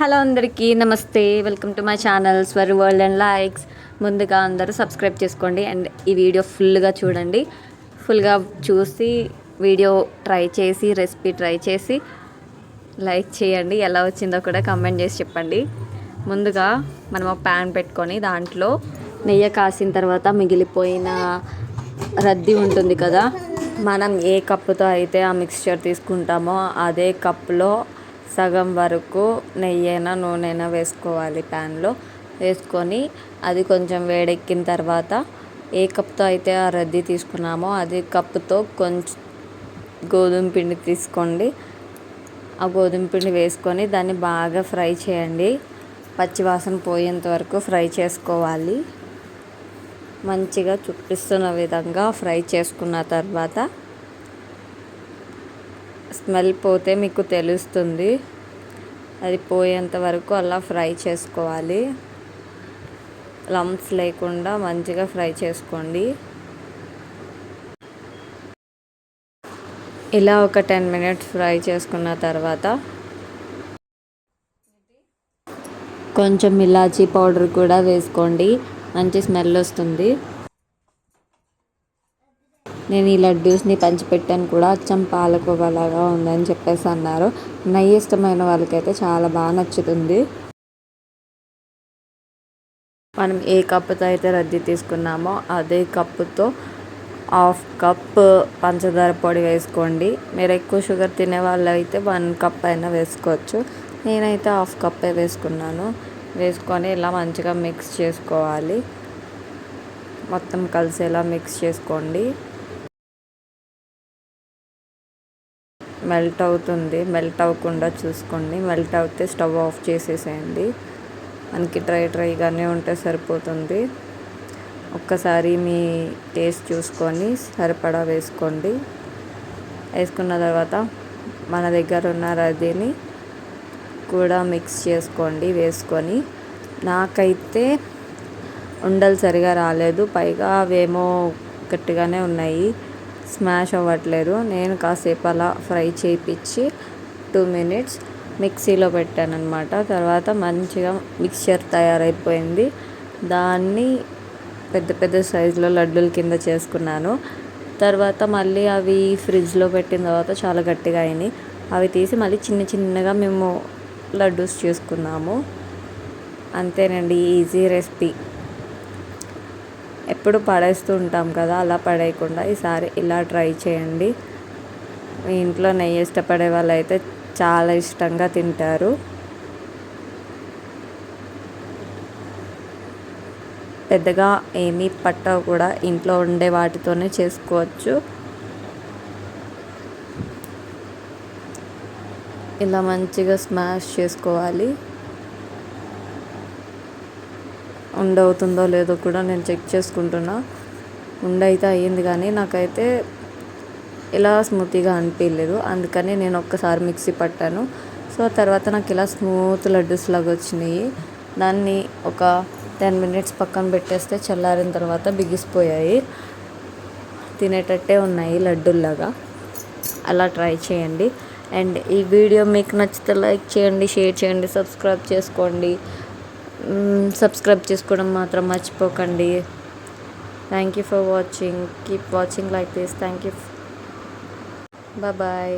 Hello అందరికీ నమస్తే. Welcome to my channel స్వర్ వరల్డ్ అండ్ లైక్స్ ముందుగా అందరూ సబ్స్క్రైబ్ చేసుకోండి అండ్ ఈ వీడియో ఫుల్గా చూడండి. ఫుల్గా చూసి వీడియో ట్రై చేసి రెసిపీ ట్రై చేసి లైక్ చేయండి. ఎలా వచ్చిందో కూడా కమెంట్ చేసి చెప్పండి. ముందుగా మనం ఒక ప్యాన్ పెట్టుకొని దాంట్లో నెయ్యి కాసిన తర్వాత మిగిలిపోయిన రద్దీ ఉంటుంది కదా మనం ఏ కప్పుతో అయితే ఆ మిక్స్చర్ తీసుకుంటామో అదే కప్పులో సగం వరకు నెయ్యైనా అయినా వేసుకోవాలి ప్యాన్లో. వేసుకొని అది కొంచెం వేడెక్కిన తర్వాత ఏ కప్తో అయితే ఆ రద్దీ తీసుకున్నామో అదే కప్పుతో కొంచెం గోధుమ పిండి తీసుకోండి. ఆ గోధుమ పిండి వేసుకొని దాన్ని బాగా ఫ్రై చేయండి. పచ్చివాసన పోయేంత వరకు ఫ్రై చేసుకోవాలి. మంచిగా చూపిస్తున్న విధంగా ఫ్రై చేసుకున్న తర్వాత స్మెల్ పోతే మీకు తెలుస్తుంది. అది పోయేంత వరకు అలా ఫ్రై చేసుకోవాలి. లంప్స్ లేకుండా మంచిగా ఫ్రై చేసుకోండి. ఇలా ఒక టెన్ మినిట్స్ ఫ్రై చేసుకున్న తర్వాత కొంచెం ఇలాచీ పౌడర్ కూడా వేసుకోండి. మంచి స్మెల్ వస్తుంది. నేను ఈ లడ్డూస్ని పంచిపెట్టాను కూడా అచ్చం పాలకోవలాగా ఉందని చెప్పేసి అన్నారు. నెయ్యి ఇష్టమైన వాళ్ళకైతే చాలా బాగా నచ్చుతుంది. మనం ఏ కప్పుతో అయితే రద్దీ తీసుకున్నామో అదే కప్పుతో హాఫ్ కప్ పంచదార పొడి వేసుకోండి. మీరు ఎక్కువ షుగర్ తినే వాళ్ళు అయితే వన్ కప్ అయినా వేసుకోవచ్చు. నేనైతే హాఫ్ కప్పే వేసుకున్నాను. వేసుకొని ఇలా మంచిగా మిక్స్ చేసుకోవాలి. మొత్తం కలిసేలా మిక్స్ చేసుకోండి. మెల్ట్ అవుతుంది. మెల్ట్ అవ్వకుండా చూసుకోండి. మెల్ట్ అవుతే స్టవ్ ఆఫ్ చేసేసేయండి. మనకి డ్రై డ్రైగానే ఉంటే సరిపోతుంది. ఒక్కసారి మీ టేస్ట్ చూసుకొని సరిపడా వేసుకోండి. వేసుకున్న తర్వాత మన దగ్గర ఉన్న రద్దీని కూడా మిక్స్ చేసుకోండి వేసుకొని. నాకైతే ఉండలు సరిగా రాలేదు. పైగా అవేమో గట్టిగానే ఉన్నాయి. స్మాష్ అవ్వట్లేదు. నేను కాసేపు అలా ఫ్రై చేయించి టూ మినిట్స్ మిక్సీలో పెట్టాను అనమాట తర్వాత మంచిగా మిక్చర్ తయారైపోయింది. దాన్ని పెద్ద పెద్ద సైజులో లడ్డూల కింద చేసుకున్నాను. తర్వాత మళ్ళీ అవి ఫ్రిడ్జ్లో పెట్టిన తర్వాత చాలా గట్టిగా అయినాయి. అవి తీసి మళ్ళీ చిన్న చిన్నగా మేము లడ్డూస్ చేసుకున్నాము. అంతేనండి ఈజీ రెసిపీ. ఎప్పుడు పడేస్తూ ఉంటాం కదా అలా పడేయకుండా ఈసారి ఇలా ట్రై చేయండి. మీ ఇంట్లో నెయ్యి ఇష్టపడే వాళ్ళు అయితే చాలా ఇష్టంగా తింటారు. పెద్దగా ఏమీ పట్టవు కూడా ఇంట్లో ఉండే వాటితోనే చేసుకోవచ్చు. ఇలా మంచిగా స్మాష్ చేసుకోవాలి. ఉండవుతుందో లేదో కూడా నేను చెక్ చేసుకుంటున్నా. అయితే అయ్యింది కానీ నాకైతే ఇలా స్మూతీగా అనిపించలేదు అందుకని నేను ఒక్కసారి మిక్సీ పట్టాను. సో తర్వాత నాకు ఇలా స్మూత్ లడ్డూస్ లాగా వచ్చినాయి. దాన్ని ఒక టెన్ మినిట్స్ పక్కన పెట్టేస్తే చల్లారిన తర్వాత బిగిసిపోయాయి. తినేటట్టే ఉన్నాయి లడ్డూల్లాగా. అలా ట్రై చేయండి. అండ్ ఈ వీడియో మీకు నచ్చితే లైక్ చేయండి షేర్ చేయండి సబ్స్క్రైబ్ చేసుకోండి. సబ్స్క్రైబ్ చేసుకోవడం మాత్రం మర్చిపోకండి. Thank you for watching keep watching like this thank you bye